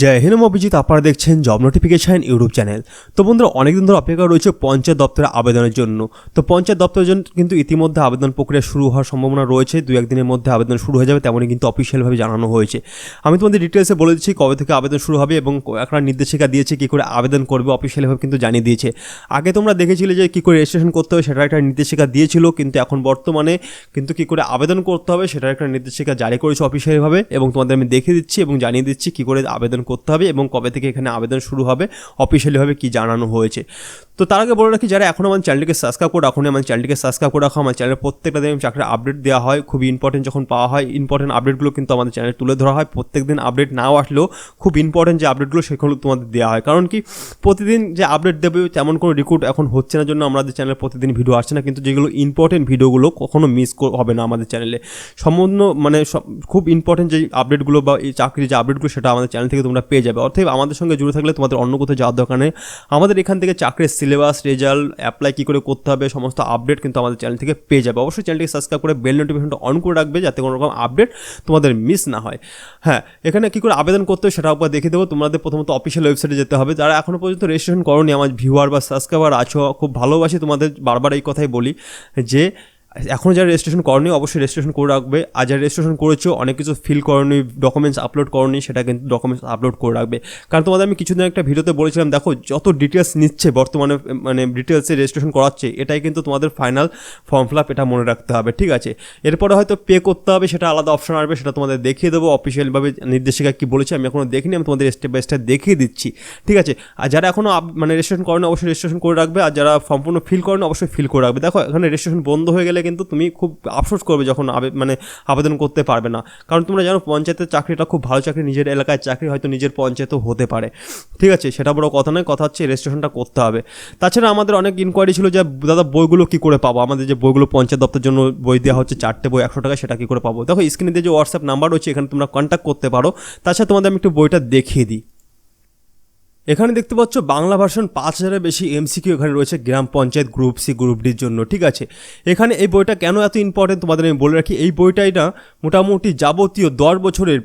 জয় হিন্দ অভিজিৎ আপনারা দেখছেন job notification YouTube channel. তো বন্ধুরা, অনেকদিন ধরে অপেক্ষা রয়েছে পঞ্চায়েত দপ্তরে আবেদনের জন্য। তো পঞ্চায়েত দপ্তরের জন্য কিন্তু ইতিমধ্যে আবেদন প্রক্রিয়া শুরু হওয়ার সম্ভাবনা রয়েছে। দু একদিনের মধ্যে আবেদন শুরু হয়ে যাবে, তেমনই কিন্তু অফিসিয়ালভাবে জানানো হয়েছে। আমি তোমাদের ডিটেলসে বলে দিচ্ছি কবে থেকে আবেদন শুরু হবে এবং একটা নির্দেশিকা দিয়েছে কী করে আবেদন করবে অফিসিয়ালভাবে কিন্তু জানিয়ে দিয়েছে। আগে তোমরা দেখেছিলে যে কী করে রেজিস্ট্রেশন করতে হবে সেটা একটা নির্দেশিকা দিয়েছিল, কিন্তু এখন বর্তমানে কিন্তু কী করে আবেদন করতে হবে, সেটার একটা নির্দেশিকা জারি করেছে অফিসিয়ালভাবে এবং তোমাদের আমি দেখিয়ে দিচ্ছি এবং জানিয়ে দিচ্ছি কী করে আবেদন করতে হবে এবং কবে থেকে এখানে আবেদন শুরু হবে অফিসিয়ালিভাবে কি জানানো হয়েছে। তো তার আগে বলে রাখি, যারা এখনও আমার চ্যানেলটিকে সাবস্ক্রাইব করে রাখুন, আমার চ্যানেলটিকে সাবস্ক্রাইব করে রাখো, আমার চ্যানেলে প্রত্যেকটা দিন চাকরির আপডেট দেওয়া হয় খুবই ইম্পর্টেন্ট যখন পাওয়া হয় ইম্পর্টেন্ট আপডেটগুলো কিন্তু আমাদের চ্যানেলে তুলে ধরা হয়। প্রত্যেক দিন আপডেট নাও আসলেও খুব ইম্পর্টেন্ট যে আপডেটগুলো সেগুলো তোমাদের দেওয়া হয়। কারণ কি, প্রতিদিন যে আপডেট দেবে তেমন কোনো রিক্রুট এখন হচ্ছে না, জন্য আমাদের চ্যানেলে প্রতিদিন ভিডিও আসছে না, কিন্তু যেগুলো ইম্পর্টেন্ট ভিডিওগুলো কখনো মিস হবে না আমাদের চ্যানেলে। সম্পূর্ণ মানে খুব ইম্পর্টেন্ট যে আপডেটগুলো বা এই চাকরির যে আপডেটগুলো সেটা আমাদের চ্যানেল থেকে পেয়ে যাবে। অর্থাৎ আমাদের সঙ্গে জুড়ে থাকলে তোমাদের অন্য কোথাও যাওয়ার দরকার নেই। আমাদের এখান থেকে চাকরির সিলেবাস রেজাল্ট অ্যাপ্লাই কী করে করতে হবে, সমস্ত আপডেট কিন্তু আমাদের চ্যানেল থেকে পেয়ে যাবে। অবশ্যই চ্যানেলটিকে সাবস্ক্রাইব করে বেল নোটিফিকেশনটা অন করে রাখবে যাতে কোনো রকম আপডেট তোমাদের মিস না হয়। হ্যাঁ এখানে কী করে আবেদন করতে হবে সেটা একবার দেখে দেবো। তোমাদের প্রথমত অফিসিয়াল ওয়েবসাইটে যেতে হবে। যারা এখনও পর্যন্ত রেজিস্ট্রেশন করোনি, আমার ভিউয়ার বা সাবস্ক্রাইবার আছো, খুব ভালোবাসি তোমাদের বারবার এই কথাই বলি যে এখন যারা রেজিস্ট্রেশন করনি, অবশ্যই রেজিস্ট্রেশন করে রাখবে। আর যারা রেজিস্ট্রেশন করেছ, অনেক কিছু ফিল করনি ডকুমেন্টস আপলোড করনি, সেটা কিন্তু ডকুমেন্টস আপলোড করে রাখবে। কারণ তোমাদের আমি কিছুদিন একটা ভিডিওতে বলেছিলাম, দেখো, যত ডিটেলস নিচ্ছে, বর্তমানে মানে ডিটেলসে রেজিস্ট্রেশন করাচ্ছে, এটাই কিন্তু তোমাদের ফাইনাল ফর্ম ফিল এটা মনে রাখতে হবে, ঠিক আছে? এরপরে হয়তো পে করতে হবে, সেটা আলাদা অপশন আসবে, সেটা তোমাদের দেখিয়ে দেবো অফিসিয়ালভাবে নির্দেশিকা কি বলেছে, আমি এখনও দেখিনি, আমি তোমাদের স্টেপ বাই স্টেপ দেখিয়ে দিচ্ছি, ঠিক আছে? আর যারা এখনও মানে রেজিস্ট্রেশন করেন, অবশ্যই রেজিস্ট্রেশন করে রাখবে, আর যারা সম্পূর্ণ ফিল করেন, অবশ্যই ফিল করে রাখবে। দেখো, এখানে রেজিস্ট্রেশন বন্ধ হয়ে গেলে কিন্তু তুমি খুব আফসোস করবে যখন মানে আবেদন করতে পারবে না। কারণ তোমরা জানো পঞ্চায়েতের চাকরিটা খুব ভালো চাকরি, নিজের এলাকায় চাকরি হয়তো নিজের পঞ্চায়েতও হতে পারে। ঠিক আছে, সেটা বড় কথা নয়, কথা হচ্ছে রেজিস্ট্রেশনটা করতে হবে। তাছাড়া আমাদের অনেক ইনকোয়ারি ছিল যে, দাদা বইগুলো কী করে পাবো? আমাদের যে বইগুলো পঞ্চায়েত দপ্তরের জন্য বই দেওয়া হচ্ছে, চারটে বই, একশো টাকা, সেটা কী করে পাবো? দেখো স্ক্রিনে দিয়ে যে হোয়াটসঅ্যাপ নাম্বার রয়েছে, এখানে তোমরা কন্ট্যাক্ট করতে পারো। তাছাড়া তোমাদের আমি একটু বইটা দেখিয়ে দিই। এখানে দেখতে পাচ্ছ বাংলা ভার্সন পাঁচ হাজারের বেশি এমসিকিউ এখানে রয়েছে গ্রাম পঞ্চায়েত গ্রুপ সি, গ্রুপ ডির জন্য, ঠিক আছে? এখানে এই বইটা কেন এত ইম্পর্টেন্ট তোমাদের আমি বলে রাখি, এই বইটাই না, মোটামুটি যাবতীয় দশ বছরের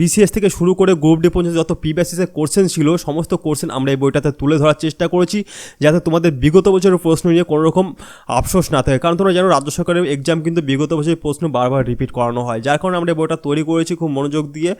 বিসিএস থেকে শুরু করে গ্রুপ ডি পর্যন্ত যত পিবিএসএসের কোশ্চেন ছিল, সমস্ত কোশ্চেন আমরা এই বইটাতে তুলে ধরার চেষ্টা করেছি, যাতে তোমাদের বিগত বছরের প্রশ্ন নিয়ে কোনো রকম আফসোস না থাকে। কারণ তোমরা জানো, রাজ্য সরকারের এক্সাম কিন্তু বিগত বছরের প্রশ্ন বারবার রিপিট করানো হয়। যার কারণে আমরা এই বইটা তৈরি করেছি খুব মনোযোগ দিয়ে,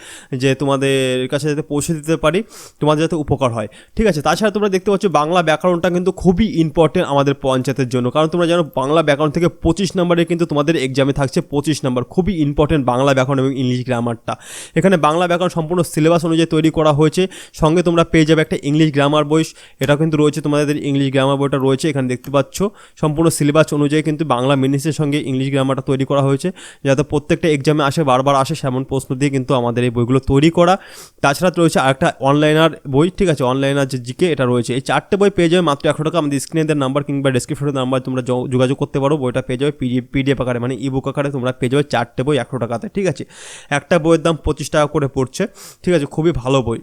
যে তোমাদের কাছে যাতে পৌঁছে দিতে পারি, তোমাদের যাতে উপকার হয়। ঠিক আছে? তাছাড়া তোমরা দেখতে পাচ্ছ বাংলা ব্যাকরণটা কিন্তু খুবই ইম্পর্টেন্ট আমাদের পঞ্চায়েতের জন্য। কারণ তোমরা জানো বাংলা ব্যাকরণ থেকে পঁচিশ নম্বরে কিন্তু তোমাদের এক্সামে থাকছে পঁচিশ নম্বর। খুবই ইম্পর্টেন্ট বাংলা ব্যাকরণ এবং ইংলিশ গ্রামারটা এখানে বাংলা ব্যাকরণ সম্পূর্ণ সিলেবাস অনুযায়ী তৈরি করা হয়েছে। সঙ্গে তোমরা পেয়ে যাবে একটা ইংলিশ গ্রামার বই। এটা কিন্তু রয়েছে তোমাদের ইংলিশ গ্রামার বইটা রয়েছে, এখানে দেখতে পাচ্ছ। সম্পূর্ণ সিলেবাস অনুযায়ী কিন্তু বাংলা মিনিসের সঙ্গে ইংলিশ গ্রামারটা তৈরি করা হয়েছে। যাতে প্রত্যেকটা এক্সামে আসে, বারবার আসে, সেমন প্রশ্ন দিয়ে কিন্তু আমাদের এই বইগুলো তৈরি করা। তাছাড়া রয়েছে আরেকটা অনলাইনার বই। ঠিক আছে? অনলাইনার আছে, জিকে এটা রয়েছে। এই চারটে বই পেয়ে যাবে মাত্র একশো টাকা। আমাদের স্ক্রিনের নাম্বার কিংবা ডেসক্রিপশনের নাম্বার তোমরা যোগাযোগ করতে পারো। বইটা পেয়ে যাবে পিডি পিডিএফ আকারে মানে ইবুক আকারে তোমরা পেয়ে যাবে চারটে বই একশো টাকাতে, ঠিক আছে? একটা বইয়ের দাম পঁচিশ টাকা করে পড়ছে, ঠিক আছে? খুবই ভালো বই।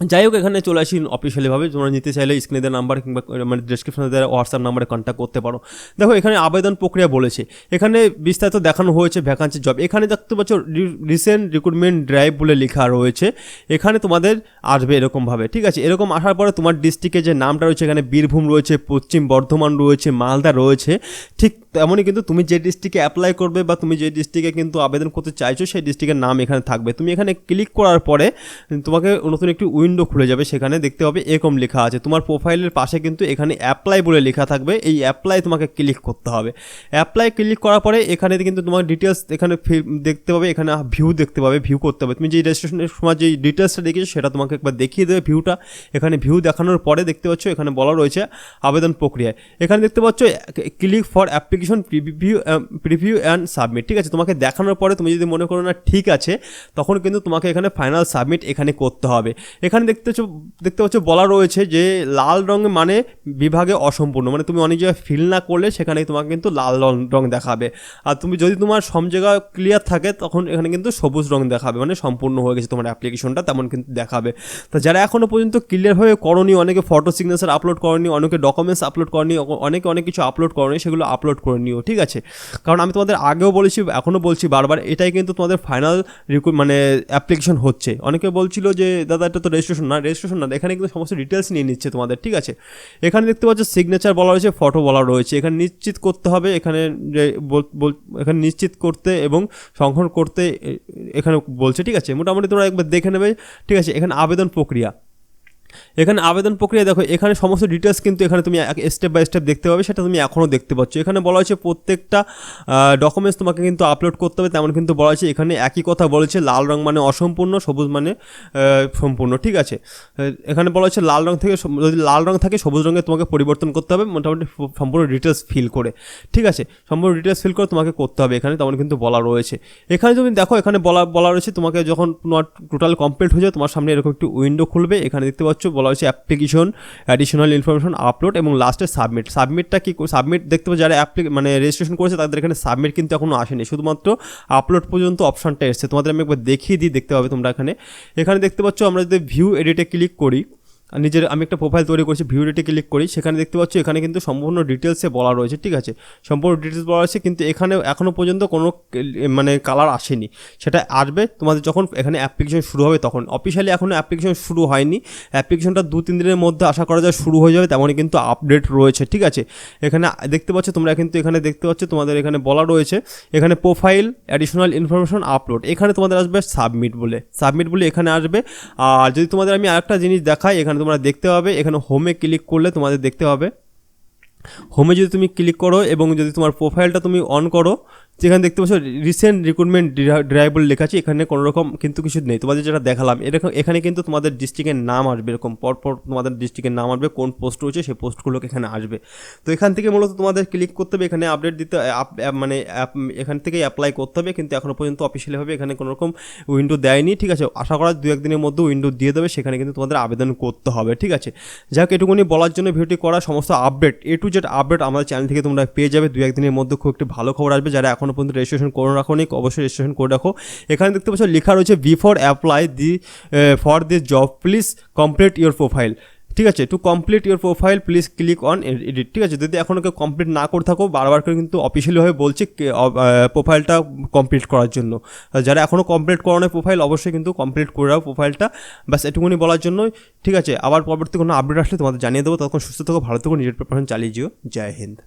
যাই হোক, এখানে চলে আসি অফিসিয়ালিভাবে তোমরা নিতে চাইলে স্ক্রিনে দেওয়া নাম্বার কিংবা মানে ডিসক্রিপশনে দেওয়া হোয়াটসঅ্যাপ নাম্বারে কন্ট্যাক্ট করতে পারো। দেখো, এখানে আবেদন প্রক্রিয়া বলেছে। এখানে বিস্তারিত দেখানো হয়েছে ভ্যাকান্সি জব এখানে দেখতে পাচ্ছ রিসেন্ট রিক্রুটমেন্ট ড্রাইভ বলে লেখা রয়েছে। এখানে তোমাদের আসবে এরকমভাবে ঠিক আছে? এরকম আসার পরে তোমার ডিস্ট্রিক্টে যে নামটা রয়েছে, এখানে বীরভূম রয়েছে, পশ্চিম বর্ধমান রয়েছে, মালদা রয়েছে। ঠিক তেমনই কিন্তু তুমি যে ডিস্ট্রিক্টে অ্যাপ্লাই করবে বা তুমি যে ডিস্ট্রিক্টে কিন্তু আবেদন করতে চাইছো, সেই ডিস্ট্রিক্টের নাম এখানে থাকবে। তুমি এখানে ক্লিক করার পরে তোমাকে নতুন একটি উইন্ডো খুলে যাবে, সেখানে দেখতে হবে এরকম লেখা আছে। তোমার প্রোফাইলের পাশে কিন্তু এখানে অ্যাপ্লাই বলে লেখা থাকবে। এই অ্যাপ্লাই তোমাকে ক্লিক করতে হবে। অ্যাপ্লাই ক্লিক করার পরে এখানে কিন্তু তোমার ডিটেলস এখানে দেখতে পাবে, এখানে ভিউ দেখতে পাবে ভিউ করতে হবে। তুমি যে রেজিস্ট্রেশনের সময় যে ডিটেলসটা দেখেছ সেটা তোমাকে একবার দেখিয়ে দেবে ভিউটা এখানে ভিউ দেখানোর পরে দেখতে পাচ্ছ, এখানে বলা রয়েছে আবেদন প্রক্রিয়ায়। এখানে দেখতে পাচ্ছ click for application preview preview and submit ঠিক আছে? তোমাকে দেখানোর পরে তুমি যদি মনে করো না ঠিক আছে, তখন কিন্তু তোমাকে এখানে ফাইনাল সাবমিট এখানে করতে হবে। এখানে দেখতে দেখতে পাচ্ছ বলা রয়েছে যে লাল রঙ মানে বিভাগে অসম্পূর্ণ মানে তুমি অনেক জায়গায় ফিল না করলে সেখানে তোমাকে কিন্তু লাল রং রং দেখাবে। আর তুমি যদি তোমার সব জায়গা ক্লিয়ার থাকে, তখন এখানে কিন্তু সবুজ রং দেখাবে মানে সম্পূর্ণ হয়ে গেছে তোমার অ্যাপ্লিকেশনটা তেমন কিন্তু দেখাবে। তো যারা এখনও পর্যন্ত ক্লিয়ারভাবে করনি, অনেকে ফটো সিগনেচার আপলোড করনি, অনেকে ডকুমেন্টস আপলোড করনি, অনেকে অনেক কিছু আপলোড করনি, সেগুলো আপলোড করে করে নিও, ঠিক আছে? কারণ আমি তোমাদের আগেও বলেছি, এখনও বলছি বারবার, এটাই কিন্তু তোমাদের ফাইনাল রিকু মানে অ্যাপ্লিকেশন হচ্ছে। অনেকে বলছিল যে, দাদা, এটা তো রেজিস্ট্রেশন না রেজিস্ট্রেশন না। এখানে কিন্তু সমস্ত ডিটেলস নিয়ে নিচ্ছে তোমাদের, ঠিক আছে? এখানে দেখতে পাচ্ছ সিগনেচার বলা রয়েছে ফটো বলা রয়েছে। এখানে নিশ্চিত করতে হবে, এখানে যে এখানে নিশ্চিত করতে এবং সংরক্ষণ করতে এখানে বলছে, ঠিক আছে? মোটামুটি তোমরা একবার দেখে নেবে, ঠিক আছে? এখানে আবেদন প্রক্রিয়া। এখানে আবেদন প্রক্রিয়া দেখো, এখানে সমস্ত ডিটেলস কিন্তু এখানে তুমি স্টেপ বাই স্টেপ দেখতে পাবে, সেটা তুমি এখনও দেখতে পাচ্ছ। এখানে বলা হয়েছে প্রত্যেকটা ডকুমেন্টস তোমাকে কিন্তু আপলোড করতে হবে, তেমন কিন্তু বলা হয়েছে এখানে একই কথা বলেছে, লাল রং মানে অসম্পূর্ণ, সবুজ মানে সম্পূর্ণ, ঠিক আছে? এখানে বলা হচ্ছে লাল রং থেকে যদি লাল রং থাকে, সবুজ রঙে তোমাকে পরিবর্তন করতে হবে, মোটামুটি সম্পূর্ণ ডিটেলস ফিল করে, ঠিক আছে? সম্পূর্ণ ডিটেলস ফিল করে তোমাকে করতে হবে এখানে, তেমন কিন্তু বলা রয়েছে। এখানে তুমি দেখো, এখানে বলা বলা রয়েছে তোমাকে যখন তোমার টোটাল কমপ্লিট হয়ে যায় তোমার সামনে এরকম একটি উইন্ডো খুলবে, এখানে দেখতে পাচ্ছ বলা হয়েছে অ্যাপ্লিকেশন অ্যাডিশনাল ইনফরমেশন আপলোড এবং লাস্টে সাবমিট সাবমিটটা কি সাবমিট দেখতে পাবো যারা অ্যাপ্লি মানে রেজিস্ট্রেশন করেছে তাদের এখানে সাবমিট কিন্তু এখনও আসেনি। শুধুমাত্র আপলোড পর্যন্ত অপশানটা এসছে। তোমাদের আমি একবার দেখিয়ে দিই, দেখতে পাবে তোমরা এখানে। এখানে দেখতে পাচ্ছ আমরা যদি ভিউ এডিটে ক্লিক করি নিজের, আমি একটা প্রোফাইল তৈরি করছি ভিউ এডিটে ক্লিক করি, সেখানে দেখতে পাচ্ছ এখানে কিন্তু সম্পূর্ণ ডিটেলসে বলা রয়েছে, ঠিক আছে? সম্পূর্ণ ডিটেলস বলা রয়েছে, কিন্তু এখানে এখনও পর্যন্ত কোনো মানে কালার আসেনি। সেটা আসবে, তোমাদের যখন এখানে অ্যাপ্লিকেশন শুরু হবে তখন। অফিসিয়ালি এখনও অ্যাপ্লিকেশন শুরু হয়নি। অ্যাপ্লিকেশনটা দু, তিন দিনের মধ্যে আশা করা যায় শুরু হয়ে যাবে, তেমনই কিন্তু আপডেট রয়েছে, ঠিক আছে? এখানে দেখতে পাচ্ছ তোমরা কিন্তু এখানে দেখতে পাচ্ছ, তোমাদের এখানে বলা রয়েছে, এখানে প্রোফাইল অ্যাডিশনাল ইনফরমেশন আপলোড এখানে তোমাদের আসবে সাবমিট বলে। সাবমিট বলে এখানে আসবে। আর যদি তোমাদের আমি আরেকটা জিনিস দেখাই, এখানে তোমরা দেখতে পাবে, এখানে হোমে ক্লিক করলে তোমাদের দেখতে হবে হোমে যদি তুমি ক্লিক করো এবং যদি তোমার প্রোফাইলটা তুমি অন করো যেখানে দেখতে পাচ্ছ রিসেন্ট রিক্রুটমেন্ট ড্রাইভেবল লেখা আছে, এখানে কোনো রকম কিন্তু কিছু নেই। তোমাদের যেটা দেখালাম, এরকম এখানে কিন্তু তোমাদের ডিস্ট্রিক্টের নাম আসবে, এরকম পরপর তোমাদের ডিস্ট্রিক্টের নাম আসবে, কোন পোস্ট রয়েছে সেই পোস্টগুলোকে এখানে আসবে। তো এখান থেকে মূলত তোমাদের ক্লিক করতে হবে, এখানে আপডেট দিতে মানে এখান থেকেই অ্যাপ্লাই করতে হবে, কিন্তু এখনও পর্যন্ত অফিসিয়ালিভাবে এখানে কোনো রকম উইন্ডো দেয়নি, ঠিক আছে? আশা করা দু একদিনের মধ্যে উইন্ডো দিয়ে দেবে, সেখানে কিন্তু তোমাদের আবেদন করতে হবে, ঠিক আছে? যাক, এটুকুনি বলার জন্য ভিডিওটি করা সমস্ত update A to Z update আমাদের চ্যানেল থেকে তোমরা পেয়ে যাবে দু একদিনের মধ্যে খুব একটি ভালো খবর আসবে, যারা এখনও পর্যন্ত রেজিস্ট্রেশন করে রাখো নি অবশ্যই রেজিস্ট্রেশন করে রাখো। এখানে দেখতে পাচ্ছ লেখা রয়েছে before apply the for this job please complete your profile ঠিক আছে to complete your profile please click on edit ঠিক আছে, যদি এখনও কেউ কমপ্লিট না করে থাকো, বারবার করে কিন্তু অফিসিয়ালিভাবে বলছে প্রোফাইলটা কমপ্লিট করার জন্য। যারা এখনও কমপ্লিট করানো প্রোফাইল অবশ্যই কিন্তু কমপ্লিট করে রাখো প্রোফাইলটা ব্যাস, এটুকুনি বলার জন্য ঠিক আছে, আবার পরবর্তী কোনো আপডেট আসলে তোমাদের জানিয়ে দেবো। তখন সুস্থ থাকো, ভালো থেকো, নিজের প্রিপারেশন চালিয়ে যেও। জয় হিন্দ।